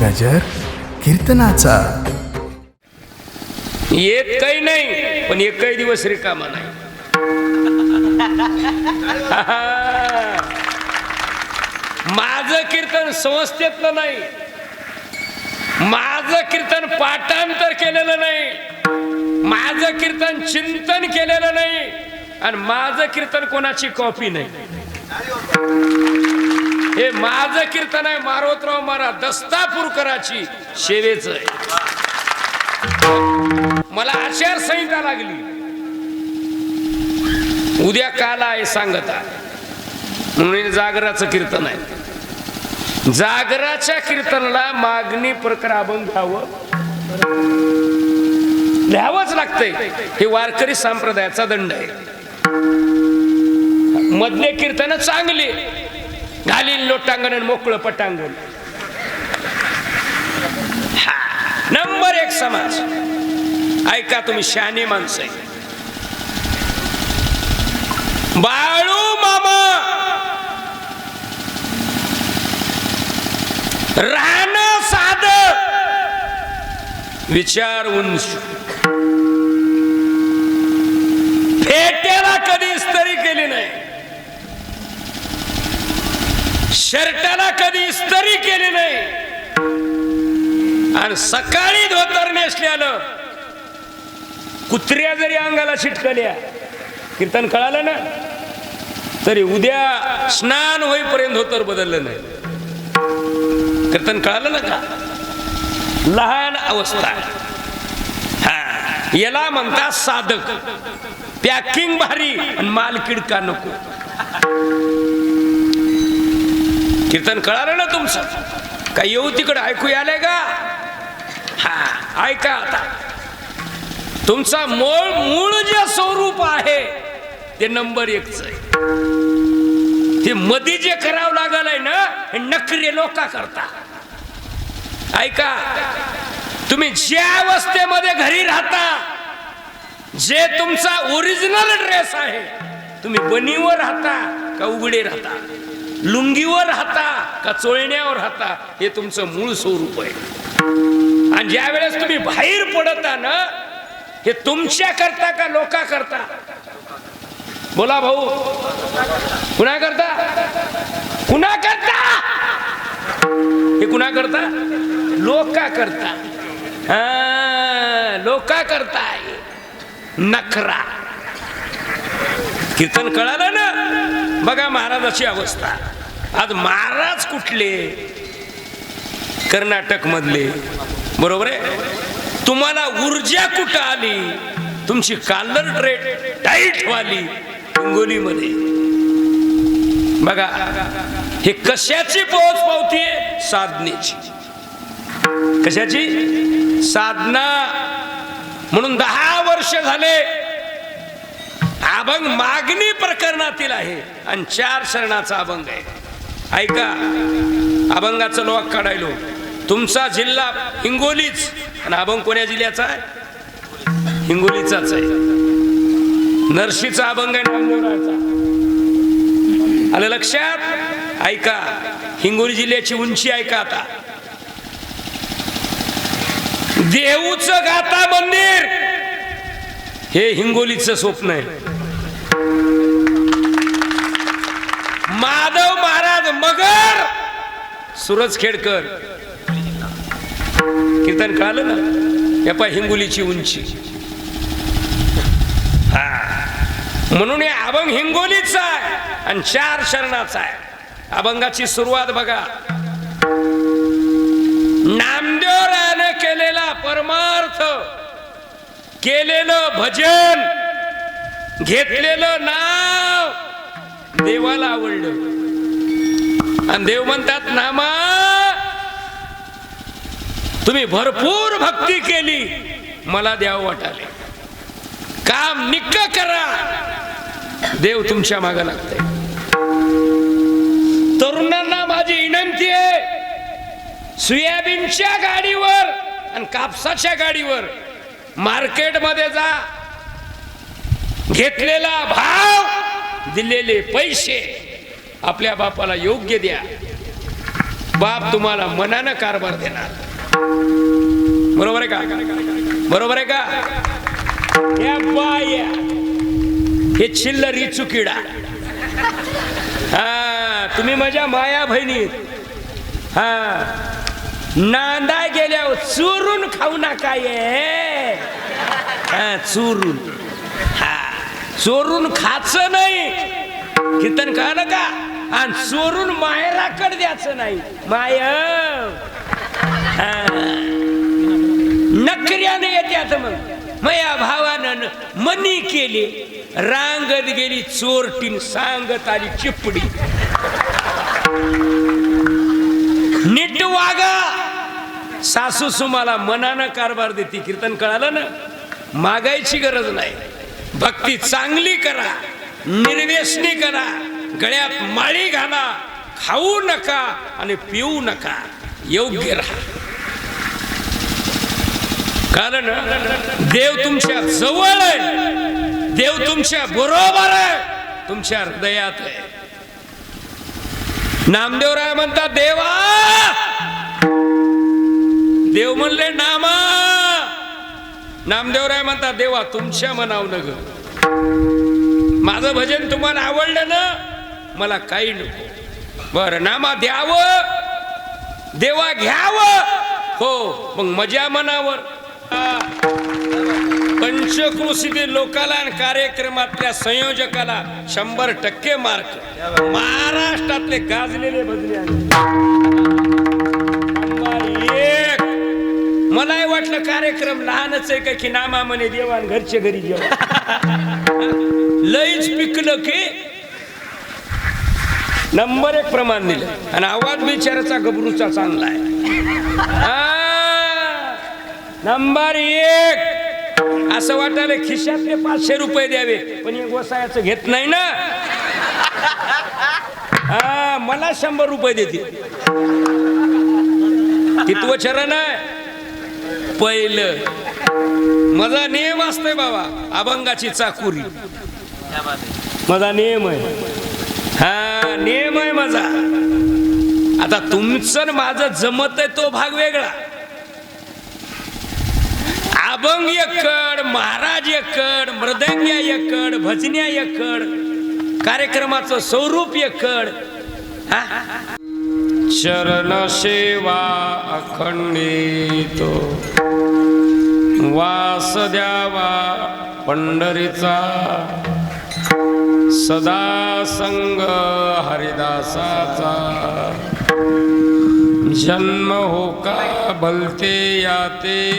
गजर कीर्तनाचा. येत काही नाही पण एकही दिवस रिकामा नाही. माझं कीर्तन संस्थेतलं नाही. माझं कीर्तन पाठांतर केलेलं नाही. माझं कीर्तन चिंतन केलेलं नाही. आणि माझं कीर्तन कोणाची कॉपी नाही. हे माझं कीर्तन आहे मारोतराव मारा दस्तापूरकराची सेवेच आहे. मला आचारसंहिता लागली. उद्या काला आहे सांगत. म्हणून जागराचं कीर्तन आहे. जागराच्या कीर्तनाला मागणी प्रकार अभंग घ्यावं. लिहावंच लागतंय. हे वारकरी संप्रदायाचा दंड आहे. मधले कीर्तन चांगले. घालीन लोटांगण आणि मोकळं पटांगण. हा, नंबर एक समाज. ऐका तुम्ही शहाणे माणसं बाळू मामा! राहणं साध. विचार उंच फेट कधी इस्त्री केली नाही शर्टाला कधी इस्त्री केली नाही. आणि सकाळी धोतर नेसल्यानं कुत्र्या जरी अंगाला शिटकल्या कीर्तन कळालं ना तरी उद्या स्नान होईपर्यंत धोतर बदललं नाही. कीर्तन कळालं ना का? लहान अवस्था. हा याला म्हणतात साधक. पॅकिंग भारी आणि माल किडका नको? कीर्तन कळालं ना तुमचं? काय येऊ तिकडं ऐकू आलंय का? हा ऐका आता. तुमचा मूळ मूळ जे स्वरूप आहे ते नंबर एकच आहे. ते मधी जे करावं लागलंय ना हे नखरे लोका करता. ऐका तुम्ही ज्या अवस्थेमध्ये घरी राहता जे तुमचा ओरिजिनल ड्रेस आहे तुम्ही बनीवर राहता का उघडे राहता? लुंगीवर राहता का चोळण्यावर राहता हे तुमचं मूळ स्वरूप आहे. आणि ज्या वेळेस तुम्ही बाहेर पडता ना हे तुमच्या करता का लोका करता? बोला भाऊ. कुणा करता? कुणा करता? हे कुणा करता? लोका करता. हा लोका करताय. नखरा. कीर्तन कळालं ना? बघा महाराजाची अवस्था. आज महाराज कुठले? कर्नाटक मधले. बरोबर आहे? तुम्हाला ऊर्जा कुठं आली? तुमची कालर ट्रेट टाईट वाली हिंगोलीमध्ये. बघा हे कशाची पोहोच पावती साधनेची. कशाची? साधना. म्हणून दहा वर्ष झाले अभंग मागणी प्रकरणातील आहे. आणि चार शरणाचा अभंग आहे. ऐका. अभंगाचं लोक काढायलो. तुमचा जिल्हा हिंगोलीच. आणि अभंग कोण्या जिल्ह्याचा आहे? हिंगोलीचाच आहे. नरशीचा अभंग आहे आलं लक्षात? ऐका. हिंगोली जिल्ह्याची उंची ऐका आता. देऊचं गाता मंदिर. हे हिंगोलीचं स्वप्न आहे. माधव महाराज मगर सुरज खेडकर. कीर्तन कळालं ना? या पाय हिंगोलीची उंची. हा. म्हणून हे अभंग हिंगोलीचा आहे आणि चार शरणाचा आहे. अभंगाची सुरुवात बघा. नामदेवरायाने केलेला परमार्थ. केलेलं भजन घेतलेलं नाव देवाला आवडलं. आणि देव म्हणतात नामा तुम्ही भरपूर भक्ती केली मला द्यावं वाटाले काम निक्क करा देव तुमच्या मागे लागते तरुणांना माझी विनंती आहे सोयाबीनच्या गाडीवर आणि कापसाच्या गाडीवर मार्केटमध्ये जा. घेतलेला भाव दिलेले पैसे आपल्या बापाला योग्य द्या. बाप तुम्हाला मनानं कारभार देणार. बरोबर आहे का? बरोबर आहे का? या बाया हे चिल्लरी चुकीडा हा तुम्ही माझ्या माया बहिणी हा. नांदा गेल्यावर चोरून खाऊ नका ये. हा चोरून. हा चोरून खाच नाही. कीर्तन कळलं का? आणि चोरून मायराकड द्यायचं नाही. माय हा. नकऱ्याने येते मग. मया भावानं मनी केली. रांगत गेली चोरटीन सांगत आली चिपडी. नीट वागा. सासू सुमाला मनानं कारभार देते कीर्तन कळालं ना? मागायची गरज नाही. भक्ती चांगली करा निर्वेशनी करा गळ्यात माळी घाला खाऊ नका आणि पिऊ नका योग्य राहा. कारण देव तुमच्या जवळ आहे. देव तुमच्या बरोबर आहे. तुमच्या हृदयात आहे. नामदेवराय म्हणतात देवा देव म्हणले नामा! नामदेवराय म्हणतात देवा तुमच्या मनावं ग माझं भजन तुम्हाला आवडलं ना मला काही नको. बर नामा द्यावं. देवा घ्यावं. हो मग मजा मनावर. पंचकृषीतील लोकाला आणि कार्यक्रमातल्या संयोजकाला शंभर टक्के मार्क. महाराष्ट्रातले गाजलेले भजले आहेत. मलाही वाटलं कार्यक्रम लहानच आहे का की नामा म्हणे देवान घरचे घरी जेवण लईच पिकलं की नंबर एक प्रमाण दिलं. आणि आवाज बिचाराचा गबरूचा चांगला आहे. नंबर एक. असं वाटायला खिशातले पाचशे रुपये द्यावे पण एक गोसायाचं घेत नाही ना. हा मला शंभर रुपये देते किती चरण आहे. पहिलं. माझा नियम असतोय बाबा अभंगाची चाकुरी. माझा नियम आहे. हा नियम आहे माझा आता तुमचं माझं जमत आहे तो भाग वेगळा. अभंग एकड महाराज एकड मृदंग्या एकड भजन्या एकड कार्यक्रमाचं स्वरूप एकड. हा? चरण सेवा अखंडित. वास द्यावा पंढरीचा. सदा संग हरिदासाचा. जन्म हो का भलते याते?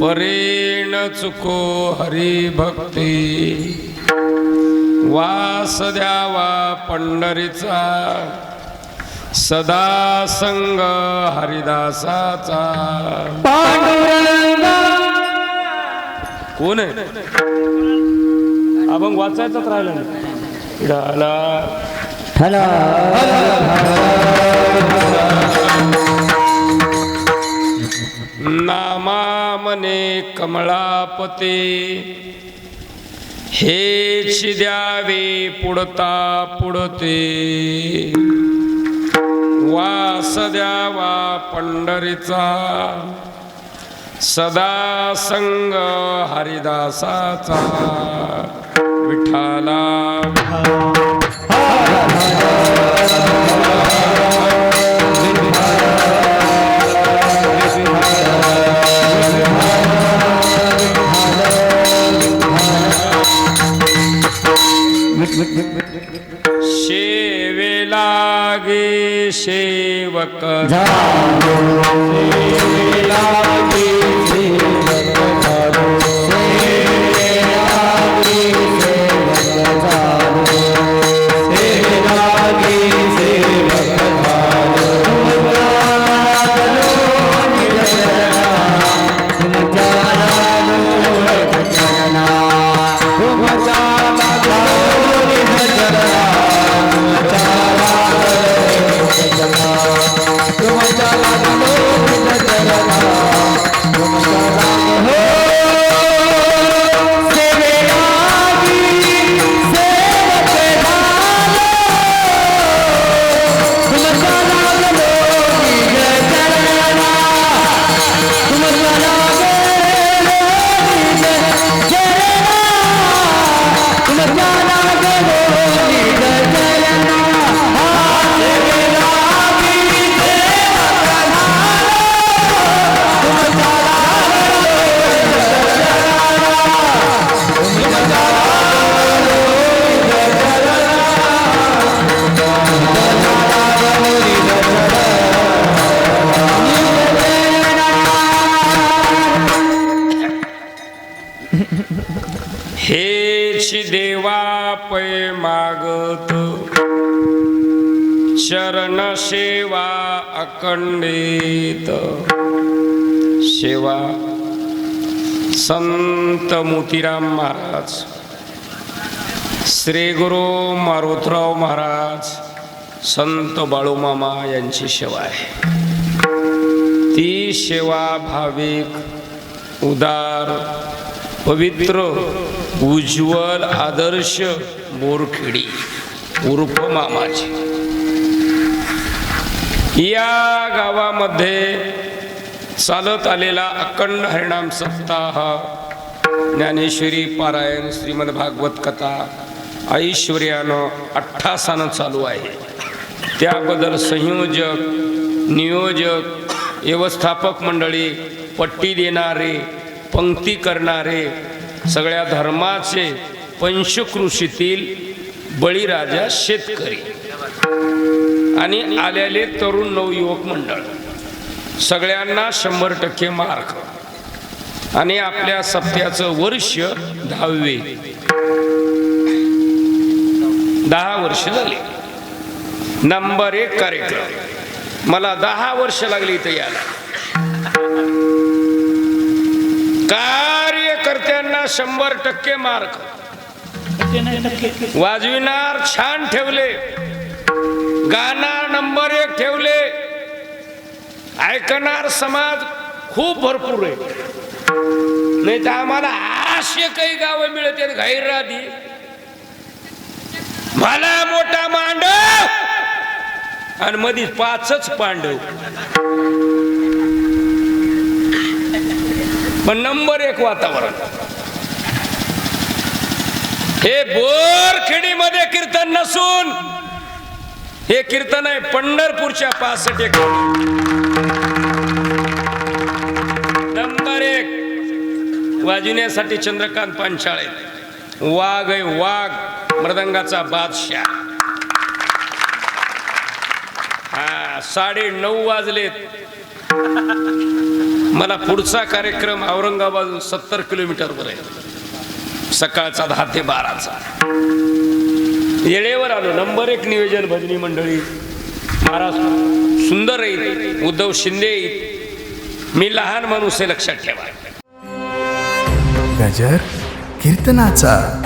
परेण चुको हरिभक्ती. वास द्यावा पंढरीचा. सदा संग हरिदासाचा कोण आहे? अभंग वाचायचाच राहिला नामा मने कमळापते. हेच द्यावे पुडता पुडते वास द्यावा पंढरीचा. सदा संग हरिदासाचा. विठाला शेवे लागे सेवक. देवा पै मागत. चरण सेवा अखंडित. सेवा संत मोतीराम महाराज. श्री गुरु मारुतराव महाराज संत बाळूमामा यांची सेवा आहे. ती सेवा भाविक उदार पवित्र उज्ज्वल आदर्श बोरखेडी उर्फ मामाजी. या गावामध्ये चालत आलेला अखंड हरिणाम सप्ताह ज्ञानेश्वरी पारायण श्रीमद भागवत कथा ऐश्वर्यानं अठ्ठासानं चालू आहे. त्याबद्दल संयोजक नियोजक व्यवस्थापक मंडळी पट्टी देणारे पंक्ती करणारे सगळ्या धर्माचे पंचकृषीतील बळीराजा शेतकरी. आणि आलेले तरुण नवयुवक मंडळ. सगळ्यांना शंभर टक्के मार्क. आणि आपल्या सप्त्याचं वर्ष दहावे. दहा वर्ष झाली. नंबर एक कार्यक्रम. मला दहा वर्ष लागली इथं यायला. का? शंभर टक्के मार्क. वाजविणार छान ठेवले. गाणार नंबर एक ठेवले. ऐकणार समाज खूप भरपूर आहे. नाही तर आम्हाला आशे काही गावं मिळते घाईर घाईराधी मला मोठा मांडव. आणि मधी पाचच पांडव. पण नंबर एक वातावरण. हे बोरखेडीमध्ये कीर्तन नसून हे कीर्तन आहे पंढरपूरच्या पासष्ट एक. नंबर एक. वाजविण्यासाठी चंद्रकांत पांचाळे. वाघ आहे वाघ मृदंगाचा बादशाह. हा साडे नऊ वाजलेत. मला पुढचा कार्यक्रम औरंगाबाद सत्तर किलोमीटरवर आहे. सकाळचा दहा ते बाराचा. येळेवर आलो. नंबर एक नियोजन भजनी मंडळी. महाराज सुंदर येईल उद्धव शिंदे येईल मी लहान माणूस हे लक्षात ठेवा. गजर कीर्तनाचा.